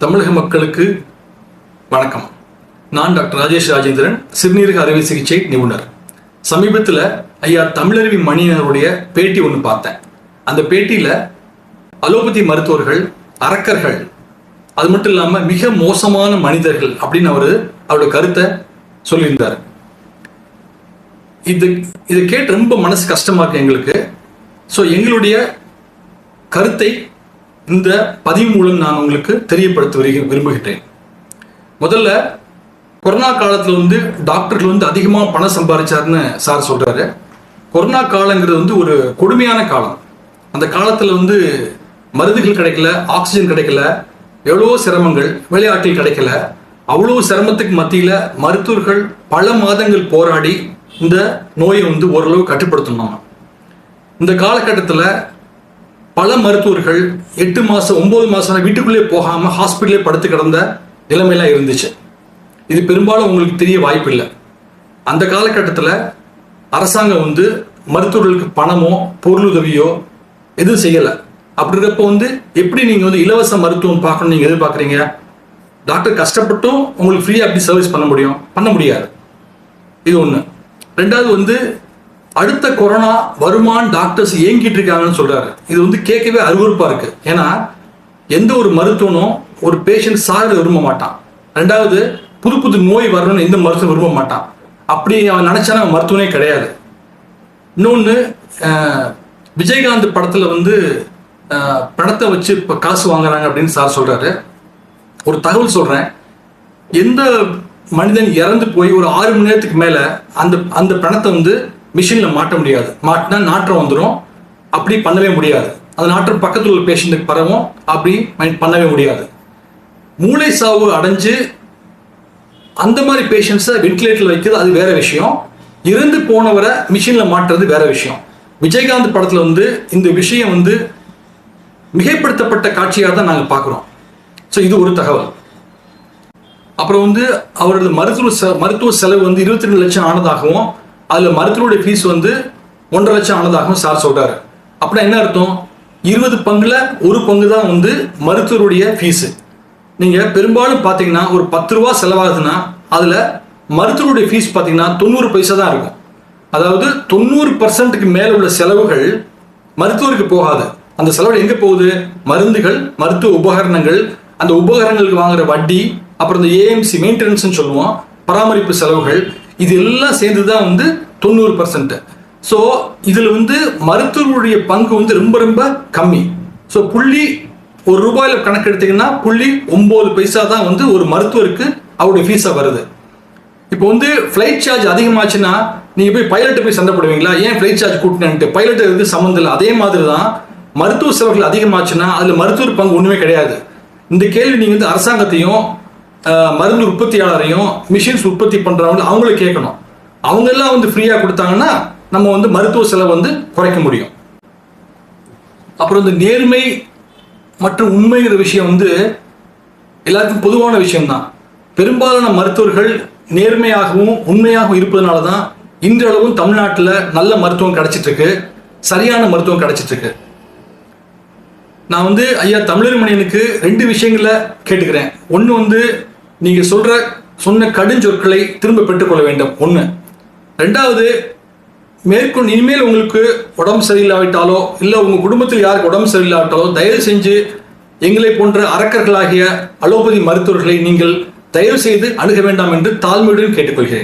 தமிழக மக்களுக்கு வணக்கம். நான் டாக்டர் ராஜேஷ் ராஜேந்திரன் சிறுநீரக அறுவை சிகிச்சை நிபுணர். சமீபத்தில் ஐயா தமிழருவி மணியனருடைய பேட்டி ஒன்று பார்த்தேன். அந்த பேட்டியில் அலோபதி மருத்துவர்கள் அரக்கர்கள் அது மட்டும் இல்லாமல் மிக மோசமான மனிதர்கள் அப்படின்னு அவர் அவரோட கருத்தை சொல்லியிருந்தார். இது இதை கேட்டு ரொம்ப மனசு கஷ்டமா இருக்கு எங்களுக்கு. ஸோ எங்களுடைய கருத்தை இந்த பதிவு மூலம் நான் உங்களுக்கு தெரியப்படுத்த வருகிற விரும்புகின்றேன். முதல்ல கொரோனா காலத்தில் வந்து டாக்டர்கள் வந்து அதிகமாக பணம் சம்பாதிச்சாருன்னு சார் சொல்கிறாரு கொரோனா காலங்கிறது வந்து ஒரு கொடுமையான காலம். அந்த காலத்தில் வந்து மருந்துகள் கிடைக்கல ஆக்சிஜன் கிடைக்கல எவ்வளோ சிரமங்கள் விளையாட்டில் கிடைக்கல. அவ்வளோ சிரமத்துக்கு மத்தியில் மருத்துவர்கள் பல மாதங்கள் போராடி இந்த நோயை வந்து ஓரளவு கட்டுப்படுத்தணும் இந்த காலகட்டத்தில் பல மருத்துவர்கள் எட்டு மாதம் ஒம்பது மாதம் வீட்டுக்குள்ளே போகாமல் ஹாஸ்பிட்டலே படுத்து கிடந்த நிலைமையெல்லாம் இருந்துச்சு. இது பெரும்பாலும் உங்களுக்கு தெரிய வாய்ப்பு இல்லை அந்த காலகட்டத்தில் அரசாங்கம் வந்து மருத்துவர்களுக்கு பணமோ பொருளுதவியோ எதுவும் செய்யலை. அப்படி இருக்கப்போ வந்து எப்படி நீங்கள் வந்து இலவச மருத்துவம் பார்க்கணும் நீங்கள் எதிர்பார்க்குறீங்க? டாக்டர் கஷ்டப்பட்டும் உங்களுக்கு ஃப்ரீயாக எப்படி சர்வீஸ் பண்ண முடியும்? பண்ண முடியாது. இது ஒன்று ரெண்டாவது வந்து அடுத்த கொரோனா வருமான் டாக்டர்ஸ் ஏங்கிட்டு இருக்காங்கன்னு சொல்றாரு. இது வந்து கேட்கவே அருவறுப்பா இருக்கு. ஏன்னா எந்த ஒரு மருத்துவனும் ஒரு பேஷண்ட் சாக விரும்ப மாட்டான். ரெண்டாவது புது புது நோய் வரணும்னு எந்த மருத்துவம் விரும்ப மாட்டான். அப்படி அவன் நினைச்சான அவன் மருத்துவனே கிடையாது. இன்னொன்று விஜயகாந்த் படத்தில் வந்து படத்தை பணத்தை வச்சு இப்போ காசு வாங்குறாங்க அப்படின்னு சார் சொல்றாரு. ஒரு தகவல் சொல்றேன். எந்த மனிதன் இறந்து போய் ஒரு ஆறு மணி நேரத்துக்கு மேலே அந்த அந்த பணத்தை வந்து மிஷினில் மாட்ட முடியாது. மாட்டினா நாற்றம் வந்துடும் அப்படி பண்ணவே முடியாது. அந்த நாற்றம் பக்கத்தில் உள்ள பேஷண்ட்டுக்கு பரவும். அப்படி மைண்ட் பண்ணவே முடியாது. மூளை சாவு அடைஞ்சு அந்த மாதிரி பேஷண்ட்ஸை வென்டிலேட்டரில் வைக்கிறது அது வேற விஷயம். இறந்து போனவரை மிஷினில் மாட்டுறது வேற விஷயம். விஜயகாந்த் படத்தில் வந்து இந்த விஷயம் வந்து மிகைப்படுத்தப்பட்ட காட்சியாக தான் நாங்கள் பார்க்குறோம். ஸோ இது ஒரு தகவல். அப்புறம் வந்து அவரது மருத்துவ செ- மருத்துவ செலவு வந்து இருபத்தி ரெண்டு லட்சம் ஆனதாகவும் அதில் மருத்துவருடைய ஃபீஸ் வந்து ஒன்றரை லட்சம் ஆனதாகவும் சார் சொல்கிறார் அப்படின்னா என்ன அர்த்தம்? இருபது பங்குல ஒரு பங்கு தான் வந்து மருத்துவருடைய ஃபீஸு நீங்கள் பெரும்பாலும் பார்த்தீங்கன்னா ஒரு பத்து ரூபா செலவாகுதுன்னா அதில் மருத்துவருடைய ஃபீஸ் பார்த்தீங்கன்னா தொண்ணூறு பைசா தான் இருக்கும். அதாவது தொண்ணூறு பர்சன்ட்டுக்கு மேலே உள்ள செலவுகள் மருத்துவருக்கு போகாது. அந்த செலவு எங்கே போகுது? மருந்துகள் மருத்துவ உபகரணங்கள் அந்த உபகரணங்களுக்கு வாங்குற வட்டி அப்புறம் இந்த ஏஎம்சி மெயின்டெனன்ஸ்னு சொல்லுவோம் பராமரிப்பு செலவுகள் இது எல்லாம் சேர்ந்து தான் வந்து தொண்ணூறு பர்சன்ட் ஸோ இதில் வந்து மருத்துவருடைய பங்கு வந்து ரொம்ப ரொம்ப கம்மி. ஸோ புள்ளி ஒரு ரூபாயில் கணக்கு எடுத்தீங்கன்னா புள்ளி ஒம்பது பைசா தான் வந்து ஒரு மருத்துவருக்கு அவருடைய ஃபீஸாக வருது. இப்போ வந்து ஃப்ளைட் சார்ஜ் அதிகமாச்சுன்னா நீங்கள் போய் பைலட்டு போய் சண்டை போடுவீங்களா? ஏன் ஃப்ளைட் சார்ஜ் கூட்டினேன்ட்டு? பைலட்டு இருக்கு சம்மந்தம் இல்லை. அதே மாதிரி தான் மருத்துவ செலவுகள் அதிகமாச்சுன்னா அதில் மருத்துவர் பங்கு ஒன்றுமே கிடையாது. இந்த கேள்வி நீங்கள் வந்து அரசாங்கத்தையும் மருந்து உற்பத்தியாளரையும் மிஷின்ஸ் உற்பத்தி பண்ணுறவங்க அவங்கள கேட்கணும். அவங்க எல்லாம் வந்து ஃப்ரீயாக கொடுத்தாங்கன்னா நம்ம வந்து மருத்துவ செலவு வந்து குறைக்க முடியும். அப்புறம் இந்த நேர்மை மற்றும் உண்மைங்கிற விஷயம் வந்து எல்லாருக்கும் பொதுவான விஷயம்தான். பெரும்பாலான மருத்துவர்கள் நேர்மையாகவும் உண்மையாகவும் இருப்பதனால தான் இன்றளவும் தமிழ்நாட்டில் நல்ல மருத்துவம் கிடச்சிட்டுருக்கு சரியான மருத்துவம் கிடச்சிட்டுருக்கு நான் வந்து ஐயா தமிழர் மணியனுக்கு ரெண்டு விஷயங்கள கேட்டுக்கிறேன். ஒன்று வந்து நீங்க சொல்ற சொன்ன கடுஞ்சொற்களை திரும்ப பெற்றுக்கொள்ள வேண்டும். ஒன்று ரெண்டாவது மேற்கொண்டு இனிமேல் உங்களுக்கு உடம்பு சரியில்லாவிட்டாலோ இல்லை உங்க குடும்பத்தில் யாருக்கு உடம்பு சரியில்லாவிட்டாலோ தயவு செஞ்சு எங்களை போன்ற அரக்கர்களாகிய அலோபதி மருத்துவர்களை நீங்கள் தயவு செய்து அணுக வேண்டாம் என்று தாழ்மையுடன் கேட்டுக்கொள்கிறேன்.